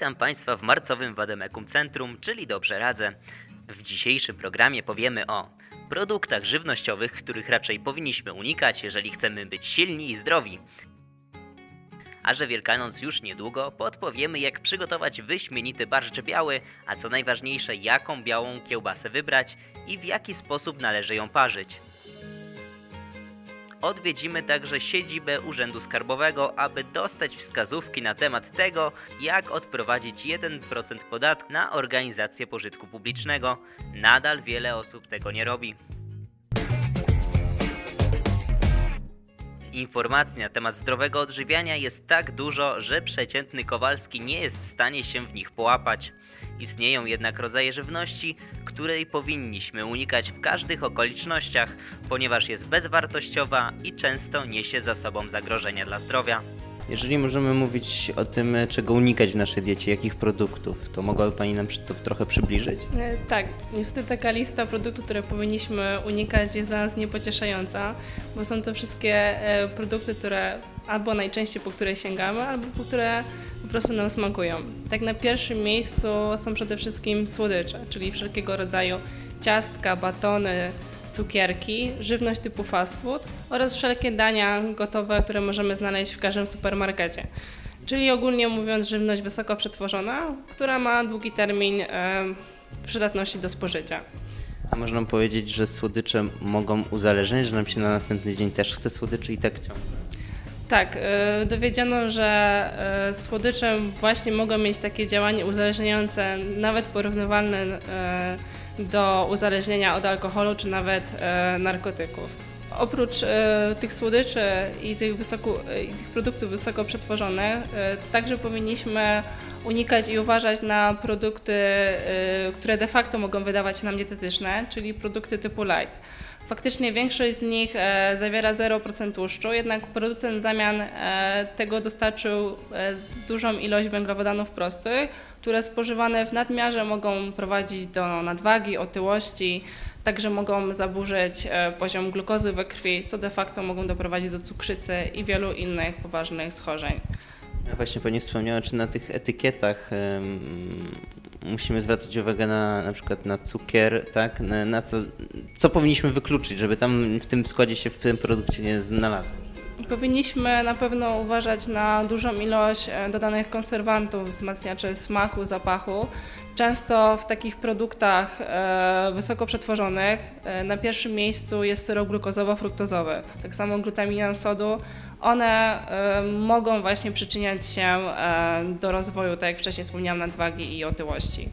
Witam Państwa w marcowym Wademekum Centrum, czyli Dobrze Radzę. W dzisiejszym programie powiemy o produktach żywnościowych, których raczej powinniśmy unikać, jeżeli chcemy być silni i zdrowi. A że Wielkanoc już niedługo, podpowiemy jak przygotować wyśmienity barszcz biały, a co najważniejsze jaką białą kiełbasę wybrać i w jaki sposób należy ją parzyć. Odwiedzimy także siedzibę Urzędu Skarbowego, aby dostać wskazówki na temat tego, jak odprowadzić 1% podatku na organizację pożytku publicznego. Nadal wiele osób tego nie robi. Informacji na temat zdrowego odżywiania jest tak dużo, że przeciętny Kowalski nie jest w stanie się w nich połapać. Istnieją jednak rodzaje żywności, której powinniśmy unikać w każdych okolicznościach, ponieważ jest bezwartościowa i często niesie za sobą zagrożenia dla zdrowia. Jeżeli możemy mówić o tym, czego unikać w naszej diecie, jakich produktów, to mogłaby Pani nam to trochę przybliżyć? E, Tak, niestety taka lista produktów, które powinniśmy unikać jest dla nas niepocieszająca, bo są to wszystkie e, produkty, które albo najczęściej po które sięgamy, albo po które prostu nam smakują. Tak na pierwszym miejscu są przede wszystkim słodycze, czyli wszelkiego rodzaju ciastka, batony, cukierki, żywność typu fast food oraz wszelkie dania gotowe, które możemy znaleźć w każdym supermarkecie. Czyli ogólnie mówiąc żywność wysoko przetworzona, która ma długi termin przydatności do spożycia. A można powiedzieć, że słodycze mogą uzależniać, że nam się na następny dzień też chce słodyczy i tak ciągle. Tak, e, dowiedziono, że e, słodycze właśnie mogą mieć takie działanie uzależniające, nawet porównywalne e, do uzależnienia od alkoholu czy nawet narkotyków. Oprócz tych słodyczy i tych, wysoko, i tych produktów wysoko przetworzonych, także powinniśmy unikać i uważać na produkty, które de facto mogą wydawać się nam dietetyczne, czyli produkty typu light. Faktycznie większość z nich e, zawiera 0% tłuszczu, jednak producent zamian e, tego dostarczył e, dużą ilość węglowodanów prostych, które spożywane w nadmiarze mogą prowadzić do nadwagi, otyłości, także mogą zaburzyć poziom glukozy we krwi, co de facto mogą doprowadzić do cukrzycy i wielu innych poważnych schorzeń. Właśnie Pani wspomniała, czy na tych etykietach musimy zwracać uwagę na na przykład na cukier, tak? Na, na co, co powinniśmy wykluczyć, żeby tam w tym składzie się w tym produkcie nie znalazło? Powinniśmy na pewno uważać na dużą ilość e, dodanych konserwantów, wzmacniaczy smaku, zapachu. Często w takich produktach e, wysoko przetworzonych e, na pierwszym miejscu jest syrop glukozowo-fruktozowy, tak samo glutamina sodu. One e, mogą właśnie przyczyniać się e, do rozwoju, tak jak wcześniej wspomniałam, nadwagi i otyłości.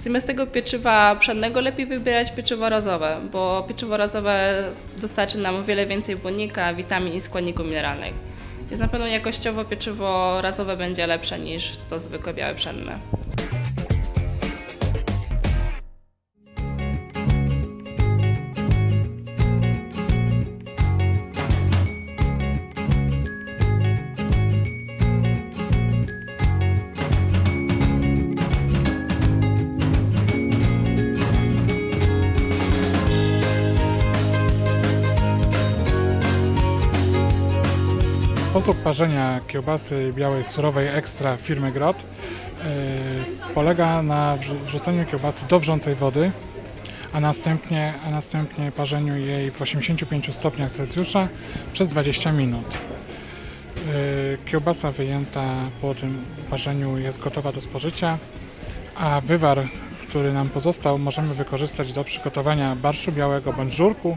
Zamiast tego pieczywa pszennego lepiej wybierać pieczywo razowe, bo pieczywo razowe dostarczy nam o wiele więcej błonnika, witamin i składników mineralnych. Więc na pewno jakościowo pieczywo razowe będzie lepsze niż to zwykłe białe pszenne. Sposób parzenia kiełbasy białej surowej ekstra firmy Grot yy, polega na wrzu- wrzuceniu kiełbasy do wrzącej wody, a następnie, a następnie parzeniu jej w 85 stopniach Celsjusza przez 20 minut. Yy, Kiełbasa wyjęta po tym parzeniu jest gotowa do spożycia, a wywar, który nam pozostał, możemy wykorzystać do przygotowania barszu białego bądź żurku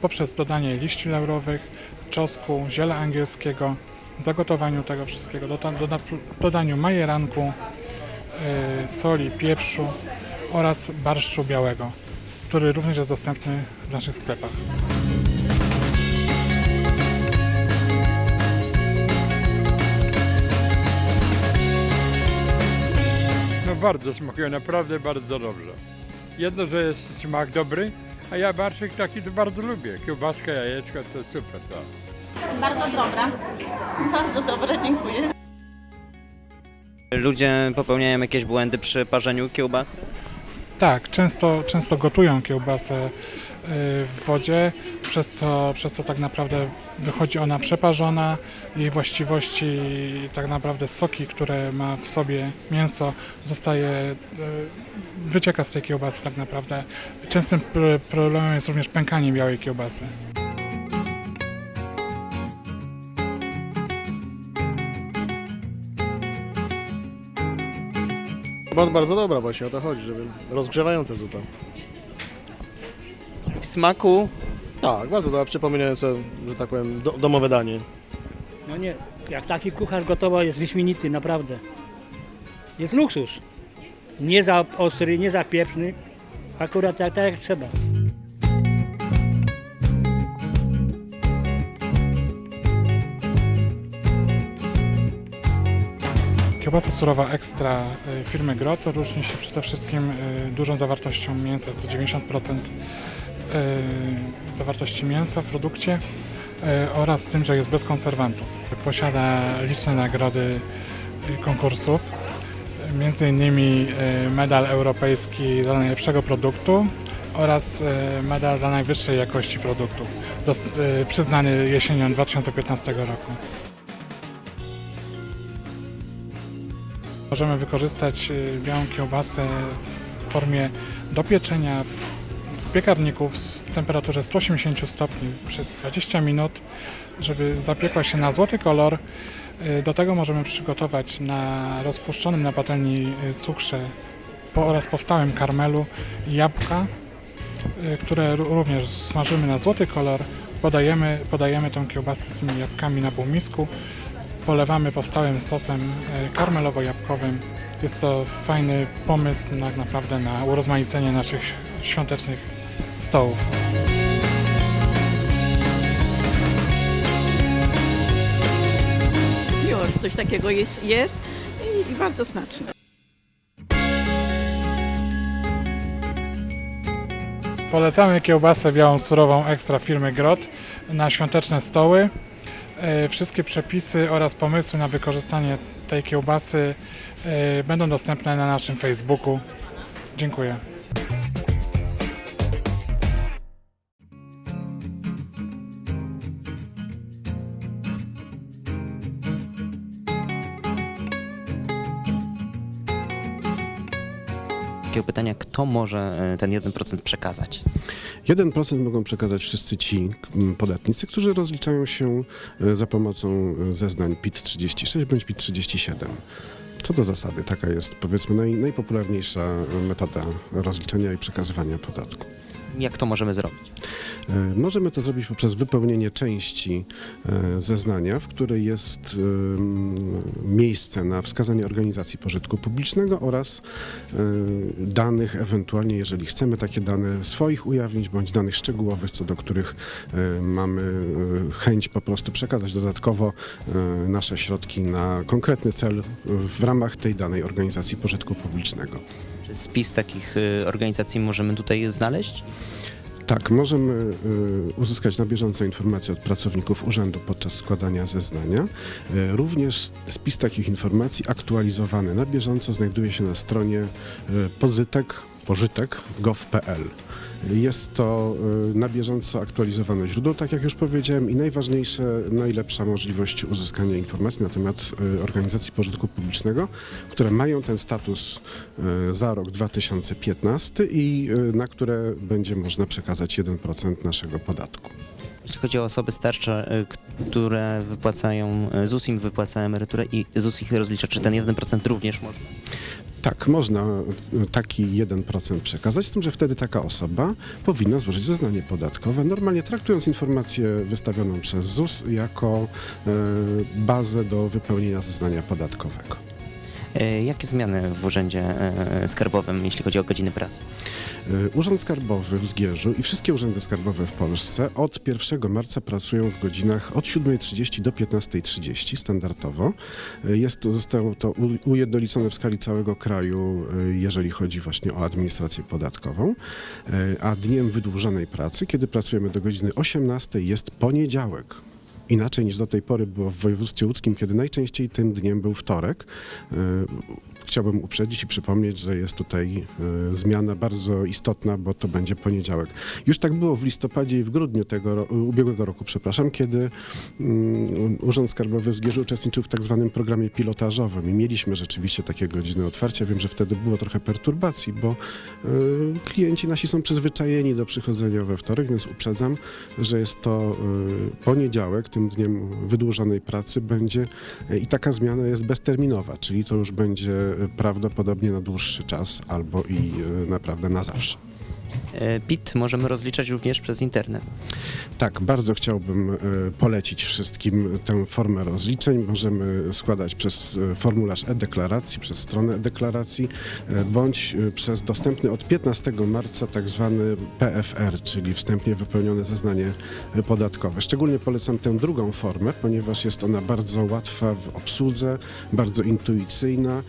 poprzez dodanie liści laurowych, czosnku, ziela angielskiego, zagotowaniu tego wszystkiego, doda, doda, dodaniu majeranku, y, soli, pieprzu oraz barszczu białego, który również jest dostępny w naszych sklepach. No bardzo smakuje, naprawdę bardzo dobrze. Jedno, że jest smak dobry, a ja barszyk taki to bardzo lubię. Kiełbaska, jajeczko to super. To. Bardzo dobra. Bardzo dobra, dziękuję. Ludzie popełniają jakieś błędy przy parzeniu kiełbasy? Tak, często, często gotują kiełbasę y, w wodzie, przez co, przez co tak naprawdę wychodzi ona przeparzona. Jej właściwości, tak naprawdę soki, które ma w sobie mięso, zostaje, y, wycieka z tej kiełbasy tak naprawdę. Częstym pr- problemem jest również pękanie białej kiełbasy. Bo bardzo dobra właśnie o to chodzi, żeby rozgrzewająca zupa. W smaku Tak, bardzo dobra, przypominające, że tak powiem, do, domowe danie. No nie, jak taki kucharz gotowa jest wyśmienity, naprawdę. Jest luksus. Nie za ostry, nie za pieprzny. Akurat tak, tak jak trzeba. Kiełbasa surowa ekstra y, firmy Grot różni się przede wszystkim y, dużą zawartością mięsa, to 90% y, zawartości mięsa w produkcie oraz tym, że jest bez konserwantów. Posiada liczne nagrody konkursów, y, medal europejski dla najlepszego produktu oraz medal dla najwyższej jakości produktów, przyznany jesienią 2015 roku. Możemy wykorzystać y, białą kiełbasę w formie do pieczenia w, piekarniku w temperaturze 180 stopni przez 20 minut, żeby zapiekła się na złoty kolor. Y, Do tego możemy przygotować na rozpuszczonym na patelni y, cukrze oraz powstałym karmelu jabłka, które ró- również smażymy na złoty kolor. Podajemy, podajemy tą kiełbasę z tymi jabłkami na półmisku polewamy powstałym sosem e, karmelowo-jabłkowym. Jest to fajny pomysł na, naprawdę na urozmaicenie naszych świątecznych stołów. Już coś takiego jest, jest i, i bardzo smaczne. Polecamy kiełbasę białą surową ekstra firmy Grot na świąteczne stoły. E, Wszystkie przepisy oraz pomysły na wykorzystanie tej kiełbasy e, będą dostępne na naszym Facebooku. Dziękuję. Takiego pytania, kto może e, ten 1% przekazać? 1% mogą przekazać wszyscy ci podatnicy, którzy rozliczają się e, za pomocą e, zeznań PIT-36 bądź PIT-37. Co do zasady, taka jest powiedzmy naj, najpopularniejsza metoda rozliczenia i przekazywania podatku. Jak to możemy zrobić? E, Możemy to zrobić poprzez wypełnienie części e, zeznania, w której jest em, miejsce na wskazanie organizacji pożytku publicznego oraz e, danych, ewentualnie jeżeli chcemy takie dane swoich ujawnić, bądź danych szczegółowych, co do których e, mamy e, chęć po prostu przekazać dodatkowo e, nasze środki na konkretny cel w ramach tej danej organizacji pożytku publicznego. Czy spis takich e, organizacji możemy tutaj znaleźć? Tak, możemy y, uzyskać na bieżąco informacje od pracowników urzędu podczas składania zeznania. Y, również spis takich informacji aktualizowany na bieżąco znajduje się na stronie y, pozytek, pożytek.gov.pl. Jest to y, na bieżąco aktualizowane źródło, tak jak już powiedziałem, i najważniejsze, najlepsza możliwość uzyskania informacji na temat y, organizacji pożytku publicznego, które mają ten status y, za rok 2015 i na które będzie można przekazać 1% naszego podatku. Jeśli chodzi o osoby starsze, które wypłacają, ZUS im wypłaca emeryturę i ZUS ich rozlicza, czy ten 1% również można? Tak, można taki 1% przekazać, z tym, że wtedy taka osoba powinna złożyć zeznanie podatkowe, normalnie traktując informację wystawioną przez ZUS jako y, bazę do wypełnienia zeznania podatkowego. E, Jakie zmiany w urzędzie e, skarbowym, jeśli chodzi o godziny pracy? Y, Urząd Skarbowy w Zgierzu i wszystkie urzędy skarbowe w Polsce od 1 marca pracują w godzinach od 7.30 do 15.30 standardowo. Jest to, zostało to ujednolicone w skali całego kraju, jeżeli chodzi właśnie o administrację podatkową. A dniem wydłużonej pracy, kiedy pracujemy do godziny 18, jest poniedziałek. Inaczej niż do tej pory było w województwie łódzkim, kiedy najczęściej tym dniem był wtorek. Chciałbym uprzedzić i przypomnieć, że jest tutaj e, zmiana bardzo istotna, bo to będzie poniedziałek. Już tak było w listopadzie i w grudniu tego ro- ubiegłego roku, przepraszam, kiedy mm, Urząd Skarbowy w Zgierzu uczestniczył w tak zwanym programie pilotażowym i mieliśmy rzeczywiście takie godziny otwarcia. Wiem, że wtedy było trochę perturbacji, bo e, klienci nasi są przyzwyczajeni do przychodzenia we wtorek, więc uprzedzam, że jest to e, poniedziałek, tym dniem wydłużonej pracy będzie e, i taka zmiana jest bezterminowa, czyli to już będzie prawdopodobnie na dłuższy czas albo i e, naprawdę na zawsze. E, PIT możemy rozliczać również przez internet. Tak, bardzo chciałbym e, polecić wszystkim tę formę rozliczeń. Możemy składać przez e, formularz e-deklaracji, przez stronę e-deklaracji, bądź przez dostępny od 15 marca tak zwany PFR, czyli wstępnie wypełnione zeznanie podatkowe. Szczególnie polecam tę drugą formę, ponieważ jest ona bardzo łatwa w obsłudze, bardzo intuicyjna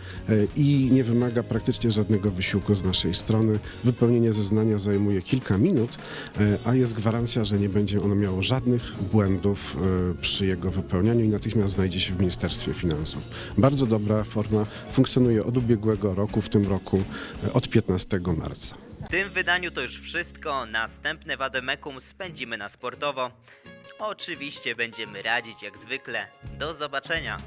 i nie wymaga praktycznie żadnego wysiłku z naszej strony. Wypełnienie zeznania zajmuje kilka minut, e, a jest gwarancja, że nie będzie ono miało żadnych błędów e, przy jego wypełnianiu i natychmiast znajdzie się w Ministerstwie Finansów. Bardzo dobra forma, funkcjonuje od ubiegłego roku, w tym roku e, od 15 marca. W tym wydaniu to już wszystko. Następne Wademekum spędzimy na sportowo. Oczywiście będziemy radzić jak zwykle. Do zobaczenia.